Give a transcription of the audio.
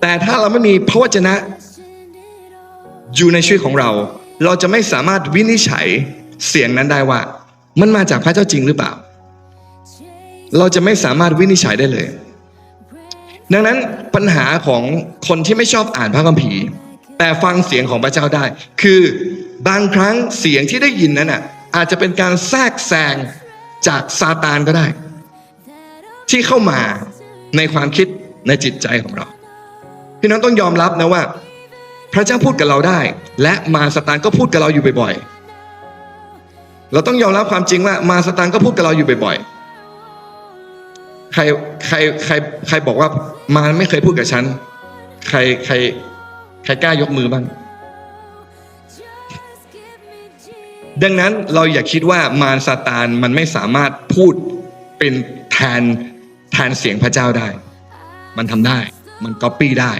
แต่ถ้าเราไม่มีพระวจนะอยู่ในชีวิตของเรา เราจะไม่สามารถวินิจฉัยเสียงนั้นได้ว่า มันมาจากพระเจ้าจริงหรือเปล่า เราจะไม่สามารถวินิจฉัยได้เลย ดังนั้นปัญหาของคนที่ไม่ชอบอ่านพระคัมภีร์ แต่ฟังเสียงของพระเจ้าได้ คือบางครั้งเสียงที่ได้ยินนั้นอะอาจจะเป็นการแทรกแซงจากซาตานก็ได้ ที่เข้ามาในความคิดในจิตใจของเรา พี่น้องต้องยอมรับนะว่า พระเจ้าพูดกับเราได้ และมาสตานก็พูดกับเราอยู่บ่อยๆ เราต้องยอมรับความจริงว่ามาสตานก็พูดกับเราอยู่บ่อยๆ ใครใครใครใครบอกว่ามาไม่เคยพูดกับฉัน ใครใครใครกล้ายกมือบ้าง ดังนั้นเราอย่าคิดว่ามารซาตานมันไม่สามารถพูดเป็นแทนแทนเสียงพระเจ้าได้ มันทำได้ มันก๊อปปี้ได้